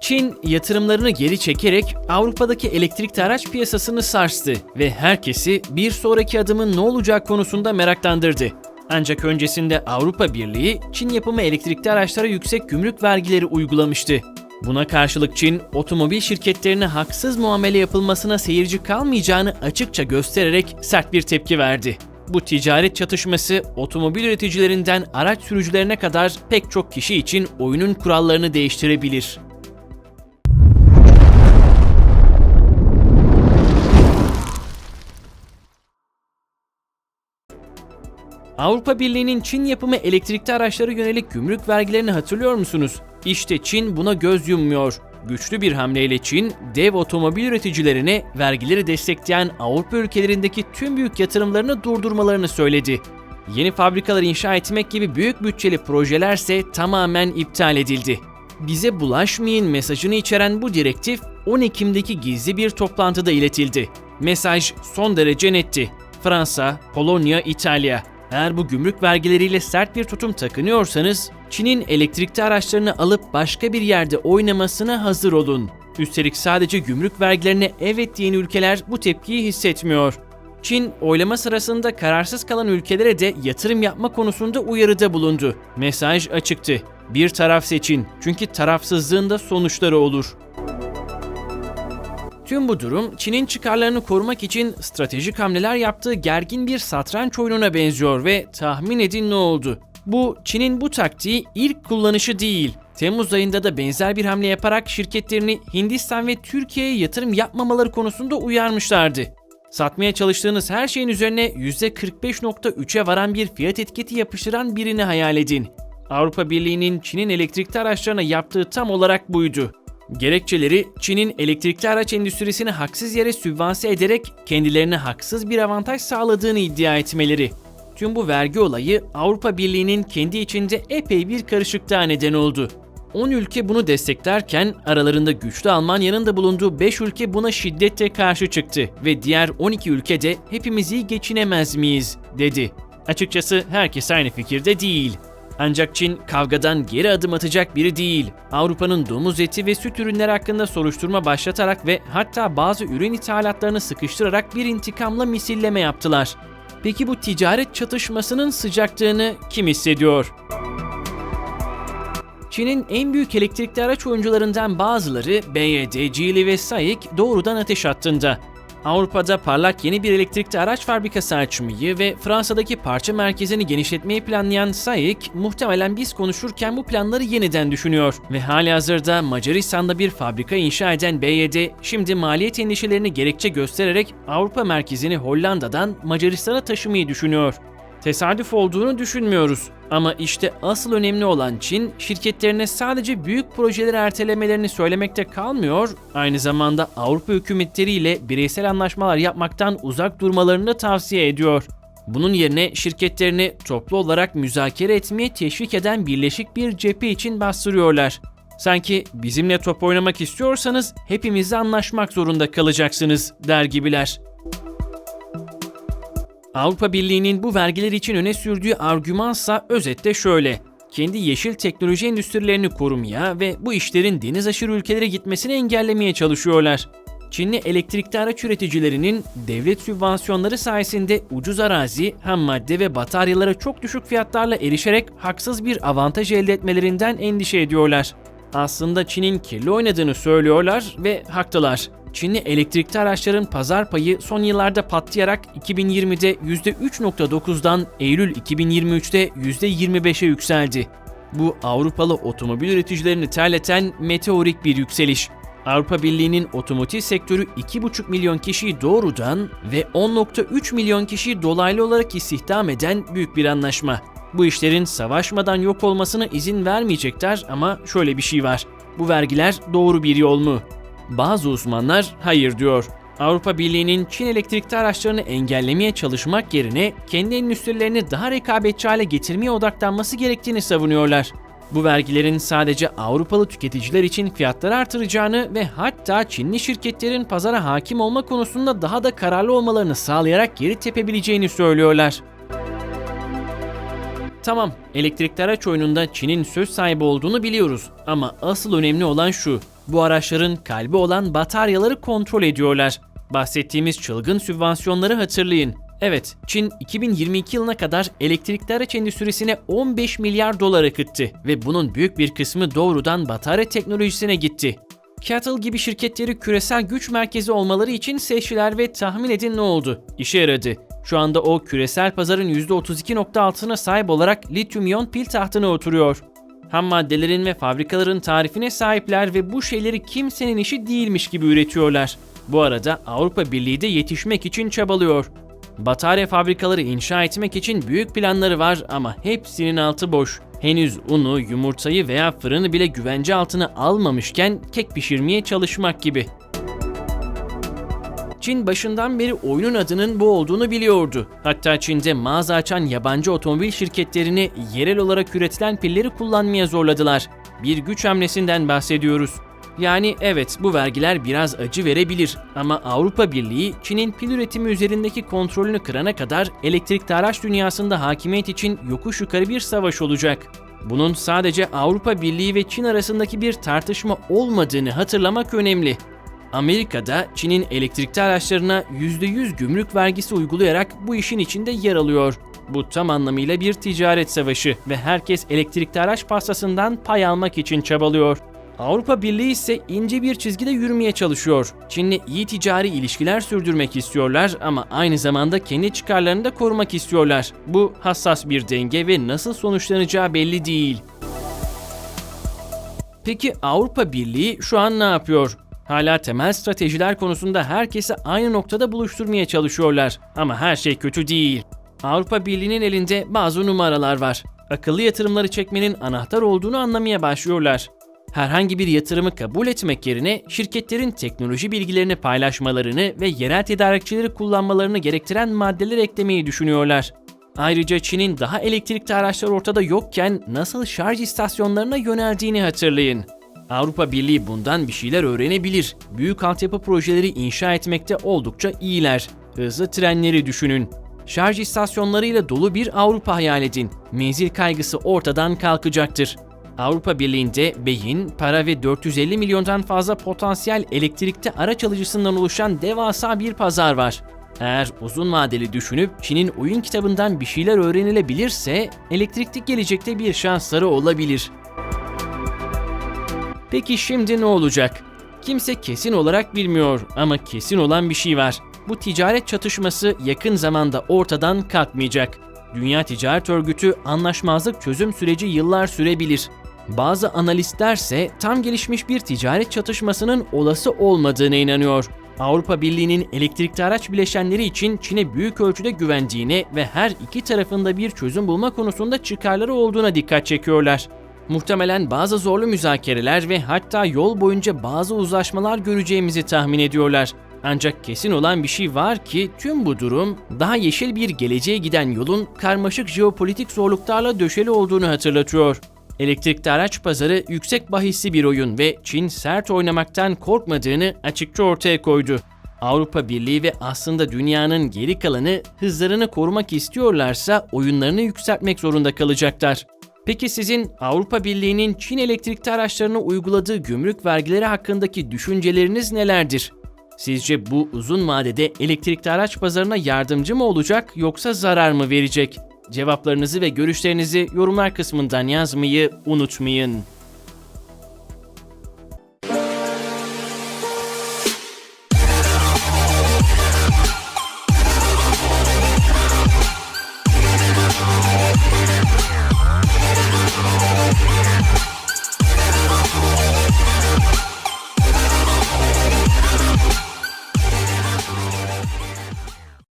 Çin yatırımlarını geri çekerek Avrupa'daki elektrikli araç piyasasını sarstı ve herkesi bir sonraki adımın ne olacağı konusunda meraklandırdı. Ancak öncesinde Avrupa Birliği Çin yapımı elektrikli araçlara yüksek gümrük vergileri uygulamıştı. Buna karşılık Çin, otomobil şirketlerine haksız muamele yapılmasına seyirci kalmayacağını açıkça göstererek sert bir tepki verdi. Bu ticaret çatışması otomobil üreticilerinden araç sürücülerine kadar pek çok kişi için oyunun kurallarını değiştirebilir. Avrupa Birliği'nin Çin yapımı elektrikli araçlara yönelik gümrük vergilerini hatırlıyor musunuz? İşte Çin buna göz yummuyor. Güçlü bir hamleyle Çin, dev otomobil üreticilerine vergileri destekleyen Avrupa ülkelerindeki tüm büyük yatırımlarını durdurmalarını söyledi. Yeni fabrikalar inşa etmek gibi büyük bütçeli projelerse tamamen iptal edildi. Bize bulaşmayın mesajını içeren bu direktif 10 Ekim'deki gizli bir toplantıda iletildi. Mesaj son derece netti. Fransa, Polonya, İtalya. Eğer bu gümrük vergileriyle sert bir tutum takınıyorsanız, Çin'in elektrikli araçlarını alıp başka bir yerde oynamasına hazır olun. Üstelik sadece gümrük vergilerine evet diyen ülkeler bu tepkiyi hissetmiyor. Çin, oylama sırasında kararsız kalan ülkelere de yatırım yapma konusunda uyarıda bulundu. Mesaj açıktı. Bir taraf seçin çünkü tarafsızlığın da sonuçları olur. Tüm bu durum Çin'in çıkarlarını korumak için stratejik hamleler yaptığı gergin bir satranç oyununa benziyor ve tahmin edin ne oldu? Bu Çin'in bu taktiği ilk kullanışı değil. Temmuz ayında da benzer bir hamle yaparak şirketlerini Hindistan ve Türkiye'ye yatırım yapmamaları konusunda uyarmışlardı. Satmaya çalıştığınız her şeyin üzerine %45.3'e varan bir fiyat etiketi yapıştıran birini hayal edin. Avrupa Birliği'nin Çin'in elektrikli araçlarına yaptığı tam olarak buydu. Gerekçeleri Çin'in elektrikli araç endüstrisini haksız yere sübvanse ederek kendilerine haksız bir avantaj sağladığını iddia etmeleri. Tüm bu vergi olayı Avrupa Birliği'nin kendi içinde epey bir karışıklığa neden oldu. 10 ülke bunu desteklerken aralarında güçlü Almanya'nın da bulunduğu 5 ülke buna şiddetle karşı çıktı ve diğer 12 ülke de hepimiz iyi geçinemez miyiz dedi. Açıkçası herkes aynı fikirde değil. Ancak Çin kavgadan geri adım atacak biri değil. Avrupa'nın domuz eti ve süt ürünleri hakkında soruşturma başlatarak ve hatta bazı ürün ithalatlarını sıkıştırarak bir intikamla misilleme yaptılar. Peki bu ticaret çatışmasının sıcaklığını kim hissediyor? Çin'in en büyük elektrikli araç oyuncularından bazıları BYD, Geely ve SAIC doğrudan ateş hattında. Avrupa'da parlak yeni bir elektrikli araç fabrikası açmayı ve Fransa'daki parça merkezini genişletmeyi planlayan SAIC, muhtemelen biz konuşurken bu planları yeniden düşünüyor. Ve hali hazırda Macaristan'da bir fabrika inşa eden BYD, şimdi maliyet endişelerini gerekçe göstererek Avrupa merkezini Hollanda'dan Macaristan'a taşımayı düşünüyor. Tesadüf olduğunu düşünmüyoruz. Ama işte asıl önemli olan Çin, şirketlerine sadece büyük projeleri ertelemelerini söylemekte kalmıyor, aynı zamanda Avrupa hükümetleriyle bireysel anlaşmalar yapmaktan uzak durmalarını da tavsiye ediyor. Bunun yerine şirketlerini toplu olarak müzakere etmeye teşvik eden birleşik bir cephe için bastırıyorlar. Sanki bizimle top oynamak istiyorsanız hepimizle anlaşmak zorunda kalacaksınız der gibiler. Avrupa Birliği'nin bu vergiler için öne sürdüğü argümansa özetle şöyle. Kendi yeşil teknoloji endüstrilerini korumaya ve bu işlerin deniz aşırı ülkelere gitmesini engellemeye çalışıyorlar. Çinli elektrikli araç üreticilerinin devlet sübvansiyonları sayesinde ucuz arazi, ham madde ve bataryalara çok düşük fiyatlarla erişerek haksız bir avantaj elde etmelerinden endişe ediyorlar. Aslında Çin'in kirli oynadığını söylüyorlar ve haklılar. Çinli elektrikli araçların pazar payı son yıllarda patlayarak 2020'de %3.9'dan Eylül 2023'te %25'e yükseldi. Bu Avrupalı otomobil üreticilerini terleten meteorik bir yükseliş. Avrupa Birliği'nin otomotiv sektörü 2,5 milyon kişiyi doğrudan ve 10.3 milyon kişiyi dolaylı olarak istihdam eden büyük bir anlaşma. Bu işlerin savaşmadan yok olmasına izin vermeyecekler ama şöyle bir şey var. Bu vergiler doğru bir yol mu? Bazı uzmanlar hayır diyor. Avrupa Birliği'nin Çin elektrikli araçlarını engellemeye çalışmak yerine kendi endüstrilerini daha rekabetçi hale getirmeye odaklanması gerektiğini savunuyorlar. Bu vergilerin sadece Avrupalı tüketiciler için fiyatları artıracağını ve hatta Çinli şirketlerin pazara hakim olma konusunda daha da kararlı olmalarını sağlayarak geri tepebileceğini söylüyorlar. Tamam, elektrikli araç oyununda Çin'in söz sahibi olduğunu biliyoruz ama asıl önemli olan şu. Bu araçların kalbi olan bataryaları kontrol ediyorlar. Bahsettiğimiz çılgın sübvansiyonları hatırlayın. Evet, Çin 2022 yılına kadar elektrikli araç endüstrisine 15 milyar dolar akıttı ve bunun büyük bir kısmı doğrudan batarya teknolojisine gitti. Cattle gibi şirketleri küresel güç merkezi olmaları için seçtiler ve tahmin edin ne oldu? İşe yaradı. Şu anda o küresel pazarın %32.6'sına sahip olarak lityum iyon pil tahtına oturuyor. Ham maddelerin ve fabrikaların tarifine sahipler ve bu şeyleri kimsenin işi değilmiş gibi üretiyorlar. Bu arada Avrupa Birliği de yetişmek için çabalıyor. Batarya fabrikaları inşa etmek için büyük planları var ama hepsinin altı boş. Henüz unu, yumurtayı veya fırını bile güvence altına almamışken kek pişirmeye çalışmak gibi. Çin başından beri oyunun adının bu olduğunu biliyordu. Hatta Çin'de mağaza açan yabancı otomobil şirketlerini yerel olarak üretilen pilleri kullanmaya zorladılar. Bir güç hamlesinden bahsediyoruz. Yani evet bu vergiler biraz acı verebilir ama Avrupa Birliği Çin'in pil üretimi üzerindeki kontrolünü kırana kadar elektrikli araç dünyasında hakimiyet için yokuş yukarı bir savaş olacak. Bunun sadece Avrupa Birliği ve Çin arasındaki bir tartışma olmadığını hatırlamak önemli. Amerika'da Çin'in elektrikli araçlarına %100 gümrük vergisi uygulayarak bu işin içinde yer alıyor. Bu tam anlamıyla bir ticaret savaşı ve herkes elektrikli araç pastasından pay almak için çabalıyor. Avrupa Birliği ise ince bir çizgide yürümeye çalışıyor. Çin'le iyi ticari ilişkiler sürdürmek istiyorlar ama aynı zamanda kendi çıkarlarını da korumak istiyorlar. Bu hassas bir denge ve nasıl sonuçlanacağı belli değil. Peki Avrupa Birliği şu an ne yapıyor? Hala temel stratejiler konusunda herkesi aynı noktada buluşturmaya çalışıyorlar. Ama her şey kötü değil. Avrupa Birliği'nin elinde bazı numaralar var. Akıllı yatırımları çekmenin anahtar olduğunu anlamaya başlıyorlar. Herhangi bir yatırımı kabul etmek yerine şirketlerin teknoloji bilgilerini paylaşmalarını ve yerel tedarikçileri kullanmalarını gerektiren maddeler eklemeyi düşünüyorlar. Ayrıca Çin'in daha elektrikli araçlar ortada yokken nasıl şarj istasyonlarına yöneldiğini hatırlayın. Avrupa Birliği bundan bir şeyler öğrenebilir. Büyük altyapı projeleri inşa etmekte oldukça iyiler. Hızlı trenleri düşünün. Şarj istasyonlarıyla dolu bir Avrupa hayal edin. Menzil kaygısı ortadan kalkacaktır. Avrupa Birliği'nde beyin, para ve 450 milyondan fazla potansiyel elektrikli araç alıcısından oluşan devasa bir pazar var. Eğer uzun vadeli düşünüp Çin'in oyun kitabından bir şeyler öğrenilebilirse elektrikli gelecekte bir şansları olabilir. Peki şimdi ne olacak? Kimse kesin olarak bilmiyor ama kesin olan bir şey var. Bu ticaret çatışması yakın zamanda ortadan kalkmayacak. Dünya Ticaret Örgütü anlaşmazlık çözüm süreci yıllar sürebilir. Bazı analistlerse tam gelişmiş bir ticaret çatışmasının olası olmadığına inanıyor. Avrupa Birliği'nin elektrikli araç bileşenleri için Çin'e büyük ölçüde güvendiğine ve her iki tarafında bir çözüm bulma konusunda çıkarları olduğuna dikkat çekiyorlar. Muhtemelen bazı zorlu müzakereler ve hatta yol boyunca bazı uzlaşmalar göreceğimizi tahmin ediyorlar. Ancak kesin olan bir şey var ki tüm bu durum daha yeşil bir geleceğe giden yolun karmaşık jeopolitik zorluklarla döşeli olduğunu hatırlatıyor. Elektrikli araç pazarı yüksek bahisli bir oyun ve Çin sert oynamaktan korkmadığını açıkça ortaya koydu. Avrupa Birliği ve aslında dünyanın geri kalanı hızlarını korumak istiyorlarsa oyunlarını yükseltmek zorunda kalacaklar. Peki sizin Avrupa Birliği'nin Çin elektrikli araçlarına uyguladığı gümrük vergileri hakkındaki düşünceleriniz nelerdir? Sizce bu uzun vadede elektrikli araç pazarına yardımcı mı olacak yoksa zarar mı verecek? Cevaplarınızı ve görüşlerinizi yorumlar kısmından yazmayı unutmayın.